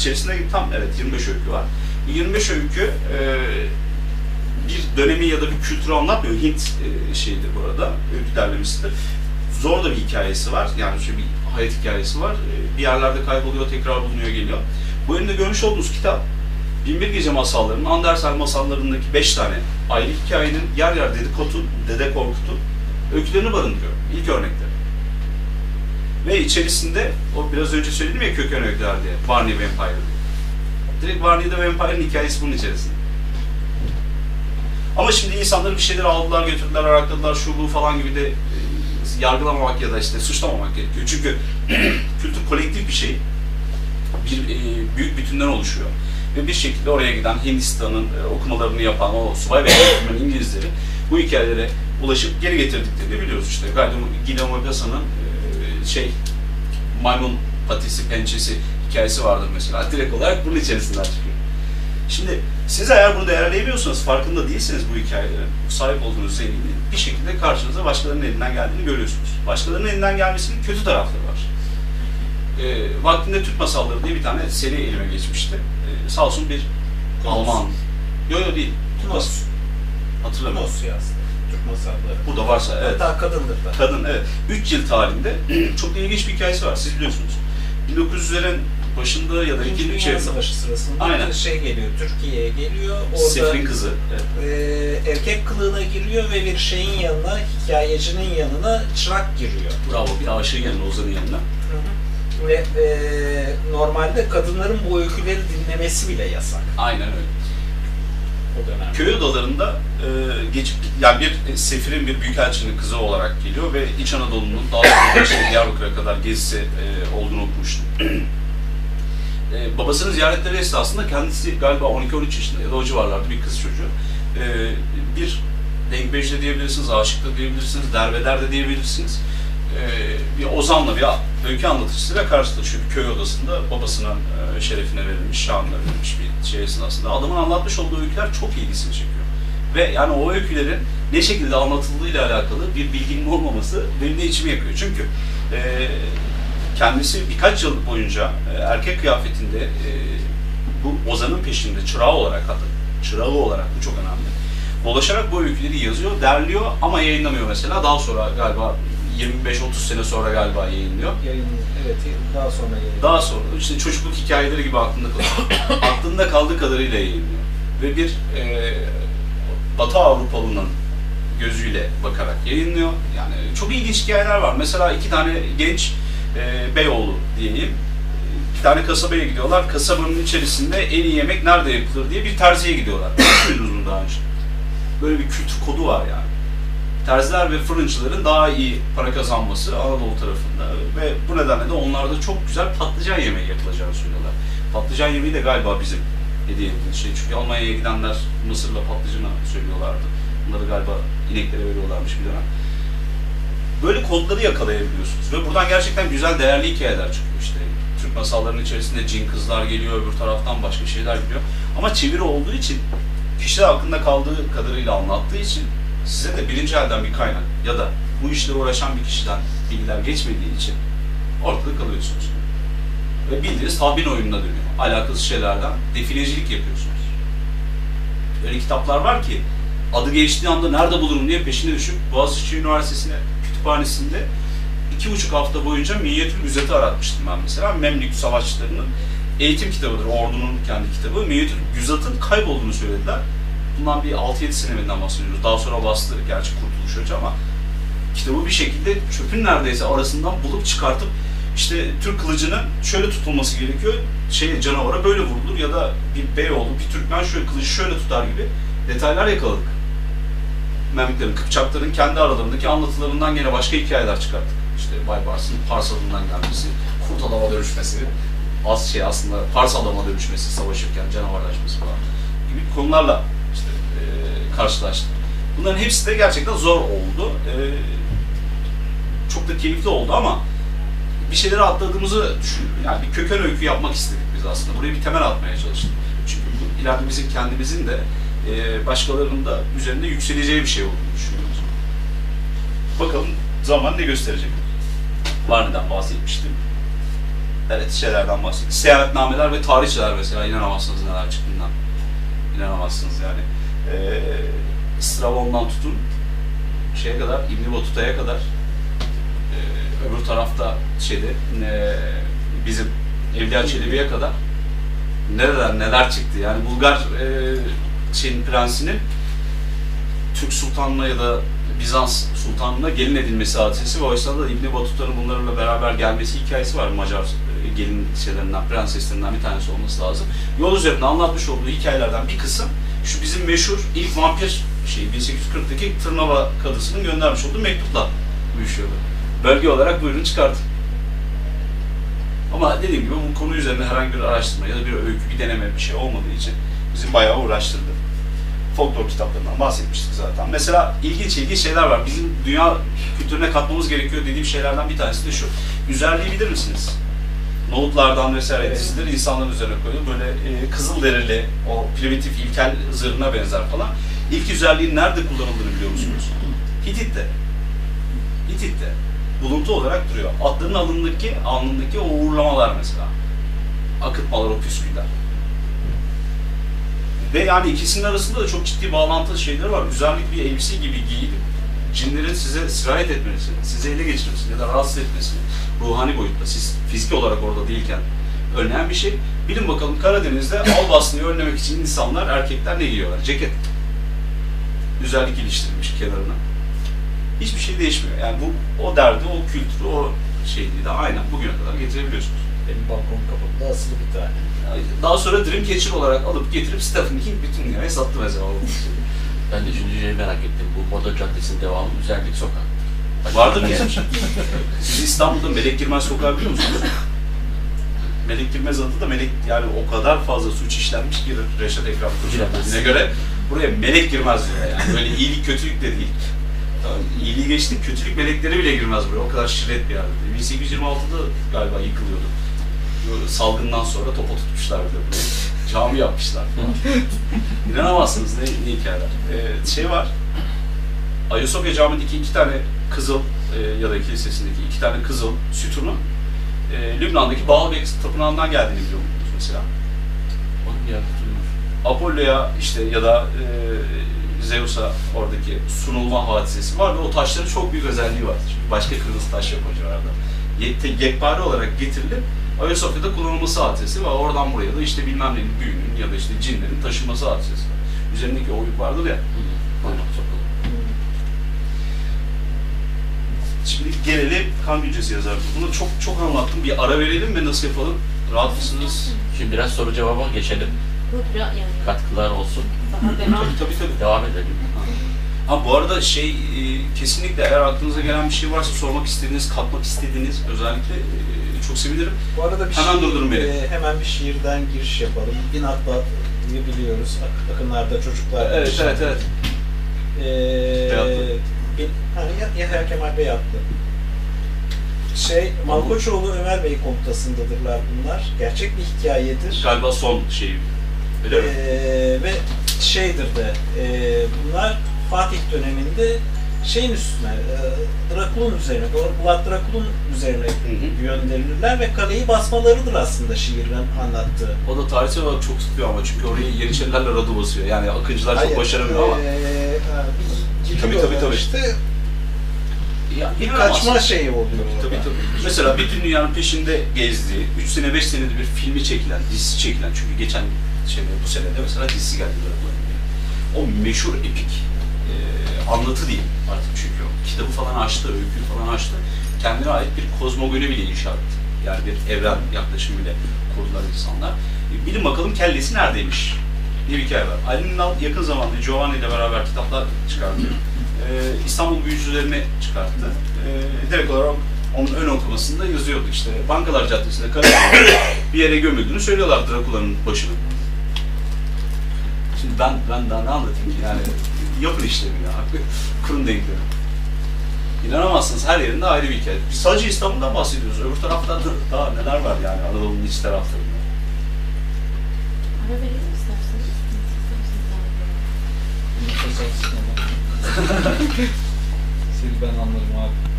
içerisinde tam evet 25 öykü var. 25 öykü e, bir dönemi ya da bir kültürü anlatmıyor. Hint e, şeyidir bu arada, öykü derlemesidir. Zor da bir hikayesi var. Yani şöyle bir hayat hikayesi var. E, bir yerlerde kayboluyor, tekrar bulunuyor, geliyor. Bu elimde görmüş olduğunuz kitap Binbir Gece masallarının, Andersen masallarındaki 5 tane ayrı hikayenin yer yer Dede Korkut'un, Dede Korkut'un öykülerini barındırıyor. İlk örnekleri. Ve içerisinde, o biraz önce söyledim ya köken öyküler diye, Barney Vampire diye. Direkt Barney the Vampire'ın hikayesi bunun içerisinde. Ama şimdi insanları bir şeyler aldılar, götürdüler, arakladılar, şu bu falan gibi de e, yargılamamak ya da işte suçlamamak gerekiyor. Çünkü kültür kolektif bir şey. Bir e, büyük bütünden oluşuyor. Ve bir şekilde oraya giden Hindistan'ın e, okumalarını yapan o subay ve İngilizleri bu hikayelere ulaşıp geri getirdiklerini biliyoruz işte. Guillaume Maupassant'ın e, şey maymun patisi, pençesi hikayesi vardır mesela. Direkt olarak bunun içerisinden çıkıyor. Şimdi siz eğer bunu değerleyemiyorsanız, farkında değilseniz bu hikayelerin, sahip olduğunuz zenginliğin bir şekilde karşınıza başkalarının elinden geldiğini görüyorsunuz. Başkalarının elinden gelmesinin kötü tarafları var. E, vaktinde Türk Masalları diye bir tane seri elime geçmişti. E, sağ olsun bir Alman. Yok yok değil. Türk Nos. Mas- Hatırlamıyorum. Nos yazdı. Türk masalları. Burada varsa evet. Hatta kadındır da. Kadın evet. 3 cilt halinde çok da ilginç bir hikayesi var. Siz biliyorsunuz. 1900'lerin başında ya da İkinci Dünya çeyrek Savaşı sırasında Aynen. şey geliyor, Türkiye'ye geliyor. Orada Sefrin kızı. Evet. e, erkek kılığına giriyor ve bir şeyin yanına, hikayecinin yanına çırak giriyor. Bravo. Bir aşığın yanına, Ozan'ın yanına. Ve e, normalde kadınların bu öyküleri dinlemesi bile yasak Aynen öyle. Köy odalarında e, geçip yani bir e, sefirin bir büyükelçinin kızı olarak geliyor ve İç Anadolu'nun daha sonra işte Diyarbakır'a kadar gezisi e, olduğunu okumuştum. E, babasının ziyaretleri esnasında kendisi galiba 12-13 yaşında ya da o civarlarda bir kız çocuğu. E, bir denkbej de diyebilirsiniz, aşık da diyebilirsiniz, derbeder de diyebilirsiniz. E, bir ozanla bir öykü anlatıcısıyla karşılaşıyor köy odasında babasının e, şerefine verilmiş, şanına verilmiş bir şey esnasında. Adamın anlatmış olduğu öyküler çok ilgisini çekiyor. Ve yani o öykülerin ne şekilde anlatıldığıyla alakalı bir bilginin olmaması benim de içimi yakıyor. Çünkü e, kendisi birkaç yıl boyunca e, erkek kıyafetinde e, bu Ozan'ın peşinde çırağı olarak hatta çırağı olarak bu çok önemli. Dolaşarak bu öyküleri yazıyor, derliyor ama yayınlamıyor mesela. Daha sonra galiba 25-30 sene sonra galiba yayınlıyor. Yayın, evet, daha sonra yayın. Daha sonra işte çocukluk hikayeleri gibi aklında kalıyor. aklında kaldığı kadarıyla yayınlıyor. Ve bir e, Batı Avrupalı'nın gözüyle bakarak yayınlıyor. Yani çok ilginç hikayeler var. Mesela iki tane genç e, Beyoğlu diyeyim. Bir tane kasabaya gidiyorlar. Kasabanın içerisinde en iyi yemek nerede yapılır diye bir terziye gidiyorlar. Duydunuz mu daha önce? Böyle bir kültür kodu var yani terziler ve fırıncıların daha iyi para kazanması Anadolu tarafında ve bu nedenle de onlarda çok güzel patlıcan yemeği yapılacağını söylüyorlar. Patlıcan yemeği de galiba bizim hediye ettiğimiz şey. Çünkü Almanya'ya gidenler Mısır'la patlıcanı söylüyorlardı. Bunları galiba ineklere veriyorlarmış bir dönem. Böyle kodları yakalayabiliyorsunuz ve buradan gerçekten güzel değerli hikayeler çıkıyor işte. Türk masallarının içerisinde cin kızlar geliyor, öbür taraftan başka şeyler geliyor. Ama çeviri olduğu için kişiler aklında kaldığı kadarıyla anlattığı için size de birinci elden bir kaynak ya da bu işlere uğraşan bir kişiden bilgiler geçmediği için ortada kalıyorsunuz. Ve bildiğiniz tahmin oyununa dönüyor. Alakasız şeylerden defilecilik yapıyorsunuz. Öyle kitaplar var ki adı geçtiği anda nerede bulurum diye peşine düşüp Boğaziçi Üniversitesi'ne kütüphanesinde iki buçuk hafta boyunca minyatür müzeti aratmıştım ben mesela. Memlük savaşçılarının eğitim kitabıdır, ordunun kendi kitabı. Minyatür güzatın kaybolduğunu söylediler. Bundan bir 6-7 seneminden bahsediyoruz. Daha sonra bastı gerçi Kurtuluş Hoca ama kitabı bir şekilde çöpün neredeyse arasından bulup çıkartıp işte Türk kılıcının şöyle tutulması gerekiyor. Şey canavara böyle vurulur ya da bir Beyoğlu, bir Türkmen şöyle kılıcı şöyle tutar gibi detaylar yakaladık. Memlüklerin, Kıpçakların kendi aralarındaki anlatılarından gene başka hikayeler çıkarttık. İşte Baybars'ın Pars adından gelmesi, kurt adama dönüşmesi, az şey aslında Pars adama dönüşmesi, savaşırken canavarlaşması falan gibi konularla karşılaştık. Bunların hepsi de gerçekten zor oldu. E, çok da keyifli oldu ama bir şeyleri atladığımızı düşünüyorum. Yani bir köken öykü yapmak istedik biz aslında. Buraya bir temel atmaya çalıştık. Çünkü bu ileride bizim kendimizin de e, başkalarının da üzerinde yükseleceği bir şey olduğunu düşünüyoruz. Bakalım zaman ne gösterecek? Varnı'dan bahsetmiştim. Evet şeylerden bahsediyor. Seyahatnameler ve tarihçiler mesela inanamazsınız neler çıktığından. İnanamazsınız yani. Ee, Strabon'dan tutun şeye kadar, İbn Batuta'ya kadar ee, öbür tarafta şeyde ee, bizim Evliya Çelebi'ye kadar neler neler çıktı. Yani Bulgar ee, şeyin prensinin Türk Sultanlığı ya da Bizans Sultanlığı'na gelin edilmesi hadisesi ve o esnada da İbn Batuta'nın bunlarla beraber gelmesi hikayesi var Macar e, gelin şeylerinden, prenseslerinden bir tanesi olması lazım. Yol üzerinde anlatmış olduğu hikayelerden bir kısım şu bizim meşhur ilk vampir şey 1840'daki Tırnava kadısının göndermiş olduğu mektupla uyuşuyordu. Bölge olarak buyurun çıkartın. Ama dediğim gibi bu konu üzerine herhangi bir araştırma ya da bir öykü, bir deneme bir şey olmadığı için bizi bayağı uğraştırdı folklor kitaplarından bahsetmiştik zaten. Mesela ilginç ilginç şeyler var. Bizim dünya kültürüne katmamız gerekiyor dediğim şeylerden bir tanesi de şu. Üzerliği bilir misiniz? Nohutlardan vesaire Evet. dizileri insanların üzerine koyuyor. Böyle e, kızıl derili, o primitif ilkel zırhına benzer falan. İlk üzerliğin nerede kullanıldığını biliyor musunuz? Hitit'te. Hitit'te. Buluntu olarak duruyor. Atların alnındaki, alnındaki o uğurlamalar mesela. Akıtmalar, o püsküller. Ve yani ikisinin arasında da çok ciddi bağlantılı şeyler var. Üzerlik bir elbise gibi giyilip cinlerin size sirayet etmesini, size ele geçirmesini ya da rahatsız etmesini ruhani boyutta, siz fiziki olarak orada değilken önleyen bir şey. Bilin bakalım Karadeniz'de al basmayı önlemek için insanlar, erkekler ne giyiyorlar? Ceket. Üzerlik iliştirilmiş kenarına. Hiçbir şey değişmiyor. Yani bu o derdi, o kültürü, o şeyliği de aynen bugüne kadar getirebiliyorsunuz. Benim balkon kapımda asılı bir tane. Daha sonra Dreamcatcher olarak alıp getirip Stephen King bütün dünyaya sattı mesela Ben de üçüncü şeyi merak ettim. Bu Moda Caddesi'nin devamı Güzellik Sokak. Vardır mı yani? Siz İstanbul'da Melek Girmez Sokağı biliyor musunuz? Melek Girmez adı da Melek yani o kadar fazla suç işlenmiş ki Reşat Ekrem Koçu'na göre buraya melek girmez diyor yani. Böyle iyilik kötülük de değil. Tamam, İyiliği geçtik, kötülük melekleri bile girmez buraya. O kadar şirret bir yerde. 1826'da galiba yıkılıyordu. Bu salgından sonra topa tutmuşlar bile burayı. Cami yapmışlar falan. İnanamazsınız ne, ne hikayeler. Ee, şey var, Ayasofya Camii'ndeki iki tane kızıl e, ya da kilisesindeki iki tane kızıl sütunu e, Lübnan'daki Baalbek Tapınağı'ndan geldiğini biliyor musunuz mesela? Onun yerde. Apollo'ya işte ya da e, Zeus'a oradaki sunulma hadisesi var ve o taşların çok büyük özelliği var. Çünkü başka kırmızı taş yok. Yekte, yekpare olarak getirilip Ayasofya'da kullanılması hadisesi ve oradan buraya da işte bilmem nenin büyünün ya da işte cinlerin taşınması hadisesi. Üzerindeki oyuk vardır ya. Parmak sokalı. Şimdi gelelim kan güncesi yazar. Bunu çok çok anlattım. Bir ara verelim ve nasıl yapalım? Rahat mısınız? Şimdi biraz soru cevaba geçelim. Bu biraz yani Katkılar olsun. daha devam. Tabii tabii tabii. Devam edelim. Ha bu arada şey e, kesinlikle eğer aklınıza gelen bir şey varsa sormak istediğiniz, katmak istediğiniz özellikle e, çok sevinirim. Bu arada bir Hemen şiir- durdurun beni. e, hemen bir şiirden giriş yapalım. Bin Atba'yı biliyoruz. Ak- Akınlarda çocuklar. Evet evet evet. Ee, bin, hani Ya- Yahya Kemal Beyatlı. Şey, Malkoçoğlu Ömer Bey komutasındadırlar bunlar. Gerçek bir hikayedir. Galiba son şey. Öyle mi? Ee, ve şeydir de, e, bunlar Fatih döneminde şeyin üstüne, e, Drakul'un üzerine, Vlad Drakul'un üzerine hı. gönderilirler ve kaleyi basmalarıdır aslında şiirin anlattığı. O da tarihsel olarak çok tutuyor ama çünkü orayı Yeniçerilerle Radu basıyor. Yani Akıncılar çok Hayır, başaramıyor ama. ee, Tabii, tabii, tabii. işte Ya, bir kaçma şeyi oluyor. Tabii orada. tabii. Mesela bütün dünyanın peşinde gezdiği, 3 sene 5 senede bir filmi çekilen, dizisi çekilen çünkü geçen şeyde bu senede mesela dizisi geldi. O meşhur epik anlatı değil artık çünkü o. Kitabı falan açtı, öyküyü falan açtı. Kendine ait bir kozmogoni bile inşa etti. Yani bir evren yaklaşımıyla kurdular insanlar. E, bilin bakalım kellesi neredeymiş? diye bir hikaye var. Ali Nal yakın zamanda Giovanni ile beraber kitaplar çıkartıyor. Ee, İstanbul büyücülerini çıkarttı. Ee, direkt olarak onun ön okumasında yazıyordu işte. Bankalar Caddesi'nde bir yere gömüldüğünü söylüyorlar Drakula'nın başını. Şimdi ben ben daha ne anlatayım ki yani yapın işlerini ya. Kurun denkleri. İnanamazsınız her yerinde ayrı bir hikaye. Biz sadece İstanbul'dan bahsediyoruz. Öbür tarafta da daha neler var yani Anadolu'nun iç taraflarında. Ara verelim isterseniz. Seni ben anlarım abi.